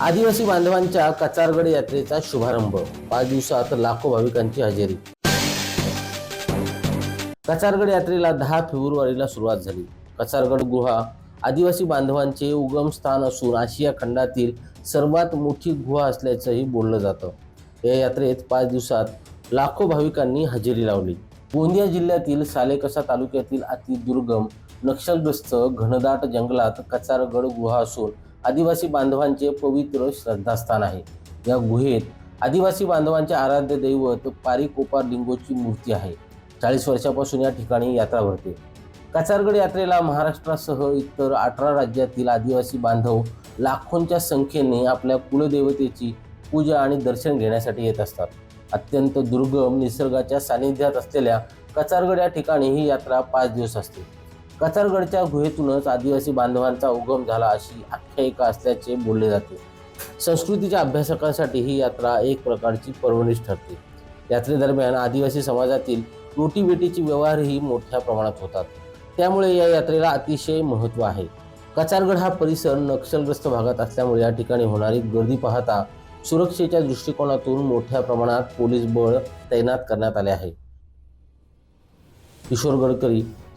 आदिवासी बांधवांच्या कचारगड यात्रेचा शुभारंभ. पाच दिवसात लाखो भाविकांची हजेरी. कचारगड यात्रेला दहा फेब्रुवारीला सुरुवात झाली. कचारगड गुहा आदिवासी बांधवांचे उगमस्थान असून आशिया खंडातील सर्वात मोठी गुहा असल्याचंही बोललं जातं. या यात्रेत पाच दिवसात लाखो भाविकांनी हजेरी लावली. गोंदिया जिल्ह्यातील सालेकसा तालुक्यातील अतिदुर्गम नक्षलग्रस्त घनदाट जंगलात कचारगड गुहा असून आदिवासी बांधवांचे पवित्र श्रद्धास्थान आहे. या गुहेत आदिवासी बांधवांचे आराध्य दैवत पारिकोपार लिंगोची मूर्ती आहे. चाळीस वर्षापासून या ठिकाणी यात्रा भरते. काचारगड यात्रेला महाराष्ट्रासह इतर अठरा राज्यातील आदिवासी बांधव लाखोंच्या संख्येने आपल्या कुलदेवतेची पूजा आणि दर्शन घेण्यासाठी येत असतात. अत्यंत दुर्गम निसर्गाच्या सानिध्यात असलेल्या कचारगड या ठिकाणी ही यात्रा पाच दिवस असते. कचारगडच्या गुहेतूनच आदिवासी बांधवांचा उगम झाला अशी आख्यायिका असल्याचे बोलले जाते. संस्कृतीच्या अभ्यासकांसाठी ही यात्रा एक प्रकारची पर्वणीच ठरते. यात्रेदरम्यान आदिवासी समाजातील रोटीबेटीची व्यवहारही मोठ्या प्रमाणात होतात. त्यामुळे या यात्रेला अतिशय महत्त्व आहे. कचारगड हा परिसर नक्षलग्रस्त भागात असल्यामुळे या ठिकाणी होणारी गर्दी पाहता सुरक्षेच्या दृष्टिकोनातून मोठ्या प्रमाणात पोलीस बळ तैनात करण्यात आले आहे. किशोर गडकरी